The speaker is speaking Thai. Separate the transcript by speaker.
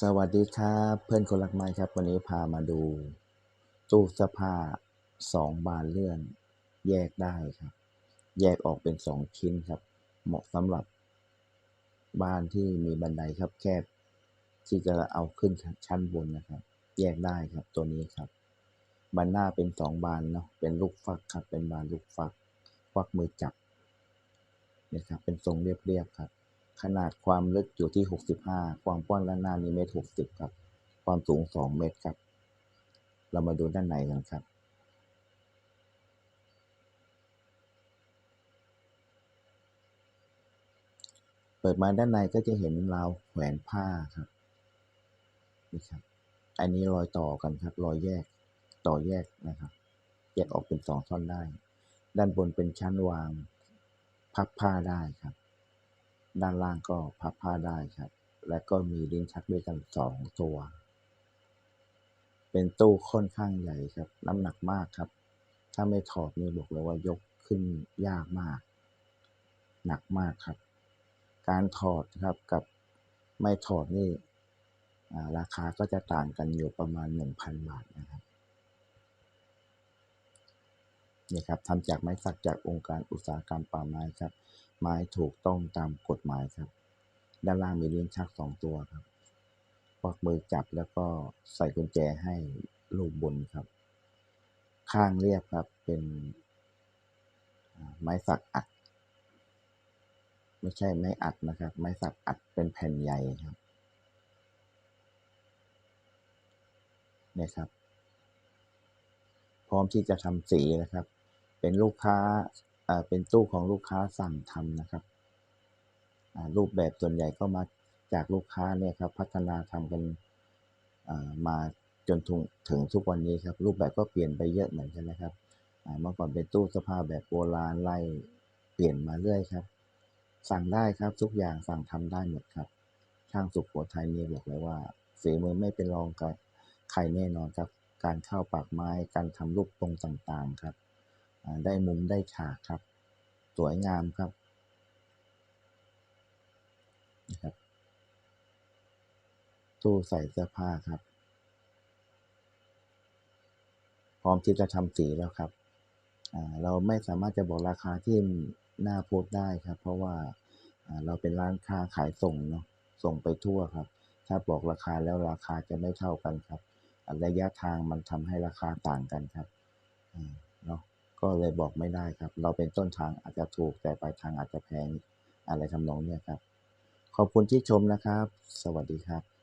Speaker 1: สวัสดีครับเพื่อนคนรักไม้ครับ วันนี้พามาดู ตู้เสื้อผ้าสองบานเลื่อน แยกได้ครับ แยกออกเป็นสองชิ้นครับ เหมาะสำหรับ บ้านที่มีบันไดครับแคบที่จะเอาขึ้นชั้นบนนะครับ แยกได้ครับตัวนี้ครับบานหน้าเป็นสองบานเนาะเป็นลูกฟักครับ เป็นบานลูกฟักควักมือจับนะครับเป็นทรงเรียบๆครับ ขนาดความลึกอยู่ที่ 65 ความกว้างด้านหน้านี้เมตร60 ครับ ความสูง 2 เมตรครับ เรามาดูด้านในกันครับ เปิดมาด้านในก็จะเห็นราวแขวนผ้าครับ นี่ครับ อันนี้รอยต่อกันครับ รอยแยก ต่อแยกนะครับ แยกออกเป็นสองท่อนได้ ด้านบนเป็นชั้นวาง พับผ้าได้ครับ ด้านล่างก็พับผ้าได้ครับ และก็มีลิ้นชักด้วยกันสองตัว เป็นตู้ค่อนข้างใหญ่ครับ น้ำหนักมากครับ ถ้าไม่ถอดนี่บอกเลยว่ายกขึ้นยากมาก หนักมากครับ การถอดครับกับไม่ถอดนี่ราคาก็จะต่างกันอยู่ประมาณ 1,000 บาทนะครับนี่ครับทำจากไม้สักจากองค์การอุตสาหกรรมป่าไม้ครับ ไม้ถูกต้องตามกฎหมายครับ ด้านล่างมีลิ้นชักสองตัวครับควักมือจับแล้วก็ใส่กุญแจให้ลูกบนครับ ข้างเรียบครับเป็นไม้สักอัด ไม่ใช่ไม้อัดนะครับ ไม้สักอัดเป็นแผ่นใหญ่ครับเนี่ยครับ พร้อมที่จะทำสีนะครับ เป็นลูกค้า เป็นตู้ของลูกค้าสั่งทำนะครับ รูปแบบส่วนใหญ่ก็มาจากลูกค้าเนี่ยครับพัฒนาทำกันมาจนถึงถึงทุกวันนี้ครับ รูปแบบก็เปลี่ยนไปเยอะเหมือนกันนะครับเมื่อก่อนเป็นตู้เสื้อผ้าแบบโบราณไล่เปลี่ยนมาเรื่อยครับ สั่งได้ครับทุกอย่างสั่งทำได้หมดครับ ช่างสุขโขทัยนี่บอกเลยว่าฝีมือไม่เป็นรองกับใครแน่นอนครับ การเข้าปากไม้การทำรูปตรงต่างๆครับ ได้มุมได้ฉากครับ สวยงามครับนะครับตู้ใส่เสื้อผ้าครับ พร้อมที่จะทำสีแล้วครับเราไม่สามารถจะบอกราคาที่หน้าโพสได้ครับ เพราะว่าเราเป็นร้านค้าขายส่งเนาะส่งไปทั่วครับ ถ้าบอกราคาแล้วราคาจะไม่เท่ากันครับ ระยะทางมันทำให้ราคาต่างกันครับ ก็เลยบอกไม่ได้ครับ เราเป็นต้นทางอาจจะถูกแต่ปลายทางอาจจะแพงอะไรทำนองนี้ครับ ขอบคุณที่ชมนะครับ สวัสดีครับ